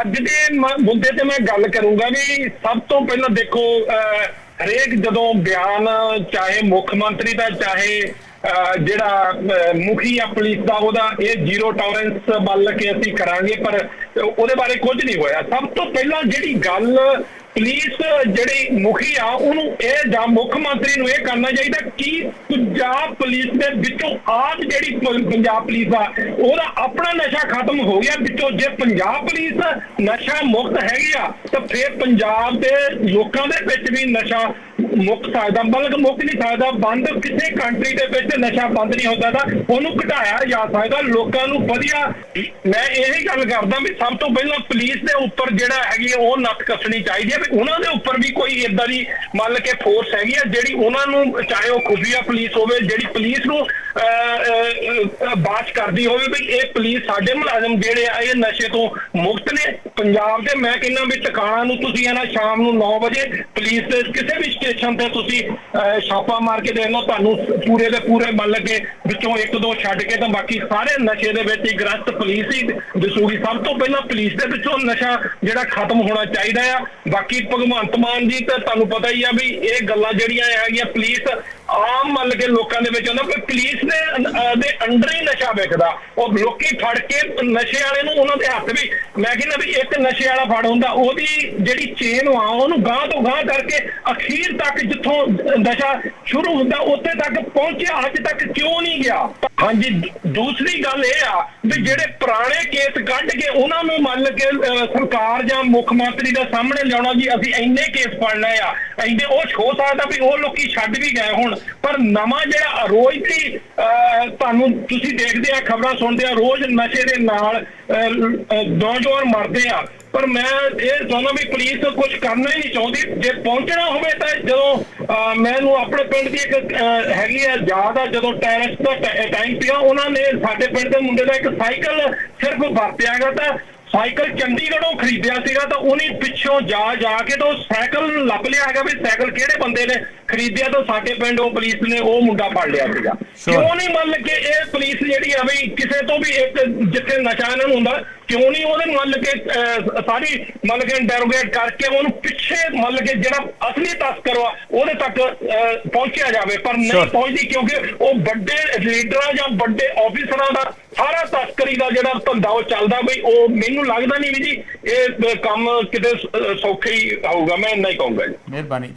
ਅੱਜ ਦੇ ਮੁੱਦੇ ਤੇ ਮੈਂ ਗੱਲ ਕਰੂੰਗਾ ਵੀ ਸਭ ਤੋਂ ਪਹਿਲਾਂ ਦੇਖੋ ਅਹ, ਹਰੇਕ ਜਦੋਂ ਬਿਆਨ ਚਾਹੇ ਮੁੱਖ ਮੰਤਰੀ ਦਾ ਚਾਹੇ ਅਹ, ਜਿਹੜਾ ਮੁਖੀ ਆ ਪੁਲਿਸ ਦਾ ਉਹਦਾ ਇਹ ਜ਼ੀਰੋ ਟੋਲਰੈਂਸ ਵੱਲ ਕੇ ਅਸੀਂ ਕਰਾਂਗੇ ਪਰ ਉਹਦੇ ਬਾਰੇ ਕੁਝ ਨਹੀਂ ਹੋਇਆ। ਸਭ ਤੋਂ ਪਹਿਲਾਂ ਜਿਹੜੀ ਗੱਲ ਪੁਲਿਸ ਜਿਹੜੀ ਮੁਖੀ ਆ, ਉਹਨੂੰ ਇਹ ਜਾਂ ਮੁੱਖ ਮੰਤਰੀ ਨੂੰ ਇਹ ਕਰਨਾ ਚਾਹੀਦਾ ਕਿ ਪੰਜਾਬ ਪੁਲਿਸ ਦੇ ਵਿੱਚੋਂ ਆਪ ਜਿਹੜੀ ਪੰਜਾਬ ਪੁਲਿਸ ਆ, ਉਹਦਾ ਆਪਣਾ ਨਸ਼ਾ ਖਤਮ ਹੋ ਗਿਆ ਵਿੱਚੋਂ। ਜੇ ਪੰਜਾਬ ਪੁਲਿਸ ਨਸ਼ਾ ਮੁਕਤ ਹੈਗੀ ਆ, ਤਾਂ ਫਿਰ ਪੰਜਾਬ ਦੇ ਲੋਕਾਂ ਦੇ ਵਿੱਚ ਵੀ ਨਸ਼ਾ ਮੁੱਕ ਸਕਦਾ ਬਲਕਿ ਮੁੱਕ ਨਹੀਂ ਸਕਦਾ ਬੰਦ ਕਿਸੇ ਕੰਟਰੀ ਦੇ ਵਿੱਚ ਨਸ਼ਾ ਬੰਦ ਨਹੀਂ ਹੁੰਦਾ ਤਾਂ ਉਹਨੂੰ ਘਟਾਇਆ ਜਾ ਸਕਦਾ ਲੋਕਾਂ ਨੂੰ ਵਧੀਆ। ਮੈਂ ਇਹੀ ਗੱਲ ਕਰਦਾ ਵੀ ਸਭ ਤੋਂ ਪਹਿਲਾਂ ਪੁਲਿਸ ਦੇ ਉੱਪਰ ਜਿਹੜਾ ਹੈਗੀ ਆ, ਉਹ ਨੱਥ ਕੱਸਣੀ ਚਾਹੀਦੀ ਹੈ ਵੀ ਉਹਨਾਂ ਦੇ ਉੱਪਰ ਵੀ ਕੋਈ ਇਦਾਂ ਦੀ ਮੰਨ ਕੇ ਫੋਰਸ ਹੈਗੀ ਆ ਜਿਹੜੀ ਉਹਨਾਂ ਨੂੰ ਚਾਹੇ ਉਹ ਖੁਫੀਆ ਪੁਲਿਸ ਹੋਵੇ ਜਿਹੜੀ ਪੁਲਿਸ ਨੂੰ ਅਹ, ਅਹ, ਬਾਤ ਕਰਦੀ ਹੋਵੇ ਵੀ ਇਹ ਪੁਲਿਸ ਸਾਡੇ ਮੁਲਾਜ਼ਮ ਜਿਹੜੇ ਆ ਇਹ ਨਸ਼ੇ ਤੋਂ ਮੁਕਤ ਨੇ। ਪੰਜਾਬ ਦੇ ਮੈਂ ਕਹਿੰਦਾ ਵੀ ਟਿਕਾਣਾ ਨੂੰ ਤੁਸੀਂ ਇਹਨਾਂ ਸ਼ਾਮ ਨੂੰ 9 ਵਜੇ ਪੁਲਿਸ ਦੇ ਕਿਸੇ ਵੀ ਸਟੇਸ਼ਨ ਤੇ ਤੁਸੀਂ ਛਾਪਾ ਮਾਰ ਕੇ ਦੇਖ ਲਓ, ਤੁਹਾਨੂੰ ਪੂਰੇ ਦੇ ਪੂਰੇ ਮੰਨ ਕੇ ਵਿੱਚੋਂ ਇੱਕ, ਦੋ ਛੱਡ ਕੇ ਤਾਂ ਬਾਕੀ ਸਾਰੇ ਨਸ਼ੇ ਦੇ ਵਿੱਚ ਹੀ ਗ੍ਰਸਤ ਪੁਲਿਸ ਹੀ ਦਸੂਗੀ। ਸਭ ਤੋਂ ਪਹਿਲਾਂ ਪੁਲਿਸ ਦੇ ਵਿੱਚੋਂ ਨਸ਼ਾ ਜਿਹੜਾ ਖਤਮ ਹੋਣਾ ਚਾਹੀਦਾ ਆ। ਬਾਕੀ ਭਗਵੰਤ ਮਾਨ ਜੀ ਤਾਂ ਤੁਹਾਨੂੰ ਪਤਾ ਹੀ ਆ ਵੀ ਇਹ ਗੱਲਾਂ ਜਿਹੜੀਆਂ ਹੈਗੀਆਂ ਪੁਲਿਸ ਆਮ ਮੰਨ ਕੇ ਲੋਕਾਂ ਦੇ ਵਿੱਚ ਆਉਂਦਾ ਪਰ ਪੁਲਿਸ ਦੇ ਦੇ ਅੰਡਰ ਹੀ ਨਸ਼ਾ ਵੇਖਦਾ। ਉਹ ਲੋਕੀ ਫੜ ਕੇ ਨਸ਼ੇ ਵਾਲੇ ਨੂੰ ਉਹਨਾਂ ਦੇ ਹੱਥ ਵੀ, ਮੈਂ ਕਹਿੰਦਾ ਵੀ ਇੱਕ ਨਸ਼ੇ ਵਾਲਾ ਫੜ ਹੁੰਦਾ, ਉਹਦੀ ਜਿਹੜੀ ਚੇਨ ਆ ਉਹਨੂੰ ਗਾਂ ਤੋਂ ਗਾਂ ਕਰਕੇ ਅਖੀਰ ਤੱਕ ਜਿੱਥੋਂ ਨਸ਼ਾ ਸ਼ੁਰੂ ਹੁੰਦਾ, ਉੱਥੇ ਤੱਕ ਪਹੁੰਚਿਆ, ਅੱਜ ਤੱਕ ਕਿਉਂ ਨਹੀਂ ਗਿਆ? ਹਾਂਜੀ ਦੂਸਰੀ ਗੱਲ ਇਹ ਆ ਵੀ ਜਿਹੜੇ ਪੁਰਾਣੇ ਕੇਸ ਕੱਢ ਕੇ ਉਹਨਾਂ ਨੂੰ ਮੰਨ ਕੇ ਸਰਕਾਰ ਜਾਂ ਮੁੱਖ ਮੰਤਰੀ ਦਾ ਸਾਹਮਣੇ ਲਿਆਉਣਾ ਜੀ ਅਸੀਂ ਇੰਨੇ ਕੇਸ ਫੜ ਲਏ ਆ ਇੰਨੇ ਉਹ ਹੋ ਸਕਦਾ ਵੀ ਉਹ ਲੋਕੀ ਛੱਡ ਵੀ ਗਏ ਹੁਣ। ਪਰ ਨਵਾਂ ਜਿਹੜਾ ਰੋਜ਼ ਦੀ ਅਹ, ਤੁਹਾਨੂੰ ਤੁਸੀਂ ਦੇਖਦੇ ਆ ਖਬਰਾਂ ਸੁਣਦੇ ਆ ਰੋਜ਼ ਨਸ਼ੇ ਦੇ ਨਾਲ ਅਹ, ਨੌਜਵਾਨ ਮਰਦੇ ਆ। ਪਰ ਮੈਂ ਇਹ ਚਾਹੁੰਦਾ ਵੀ ਪੁਲਿਸ ਕੁਝ ਕਰਨਾ ਹੀ ਨਹੀਂ ਚਾਹੁੰਦੀ ਜੇ ਪਹੁੰਚਣਾ ਹੋਵੇ ਤਾਂ ਜਦੋਂ ਅਹ, ਮੈਨੂੰ ਆਪਣੇ ਪਿੰਡ ਦੀ ਇੱਕ ਅਹ, ਹੈਗੀ ਆ ਯਾਦ ਆ ਜਦੋਂ ਟੈਰਰਿਸਟ ਦਾ ਟਾਈਮ ਪਿਆ ਉਹਨਾਂ ਨੇ ਸਾਡੇ ਪਿੰਡ ਦੇ ਮੁੰਡੇ ਦਾ ਇੱਕ ਸਾਈਕਲ ਸਿਰਫ ਵਰਤਿਆਗਾ ਤਾਂ ਸਾਈਕਲ ਚੰਡੀਗੜ੍ਹੋਂ ਖਰੀਦਿਆ ਸੀਗਾ ਤਾਂ ਉਹਨੇ ਪਿੱਛੋਂ ਜਾ ਜਾ ਕੇ ਤਾਂ ਉਹ ਸਾਈਕਲ ਲੱਭ ਲਿਆ ਹੈਗਾ ਵੀ ਸਾਈਕਲ ਕਿਹੜੇ ਬੰਦੇ ਨੇ ਖਰੀਦਿਆ ਤਾਂ ਸਾਡੇ ਪਿੰਡ ਉਹ ਪੁਲਿਸ ਨੇ ਉਹ ਮੁੰਡਾ ਫੜ ਲਿਆ ਸੀਗਾ। ਕਿਉਂ ਨਹੀਂ ਮੰਨ ਕੇ ਇਹ ਪੁਲਿਸ ਜਿਹੜੀ ਆ ਵੀ ਕਿਸੇ ਤੋਂ ਵੀ ਇੱਕ ਜਿੱਥੇ ਨਸ਼ਾ ਇਹਨਾਂ ਨੂੰ ਹੁੰਦਾ ਕਿਉਂ ਨਹੀਂ ਉਹਦੇ ਮੰਨ ਕੇ ਸਾਰੀ ਮੰਨ ਕੇ ਇੰਟਰੋਗੇਟ ਕਰਕੇ ਉਹਨੂੰ ਪਿੱਛੇ ਮੰਨ ਕੇ ਜਿਹੜਾ ਅਸਲੀ ਤਸਕਰ ਆ ਉਹਦੇ ਤੱਕ ਪਹੁੰਚਿਆ ਜਾਵੇ। ਪਰ ਨਹੀਂ. ਪਹੁੰਚਦੀ ਕਿਉਂਕਿ ਉਹ ਵੱਡੇ ਲੀਡਰਾਂ ਜਾਂ ਵੱਡੇ ਆਫੀਸਰਾਂ ਦਾ ਸਾਰਾ ਤਸਕਰੀ ਦਾ ਜਿਹੜਾ ਧੰਦਾ ਉਹ ਚੱਲਦਾ ਬਈ, ਉਹ ਮੈਨੂੰ ਲੱਗਦਾ ਨਹੀਂ ਵੀ ਜੀ, ਇਹ ਕੰਮ ਕਿਤੇ ਸੌਖੇ ਹੀ ਆਊਗਾ, ਮੈਂ ਇੰਨਾ ਹੀ ਕਹੂੰਗਾ ਜੀ। ਮਿਹਰਬਾਨੀ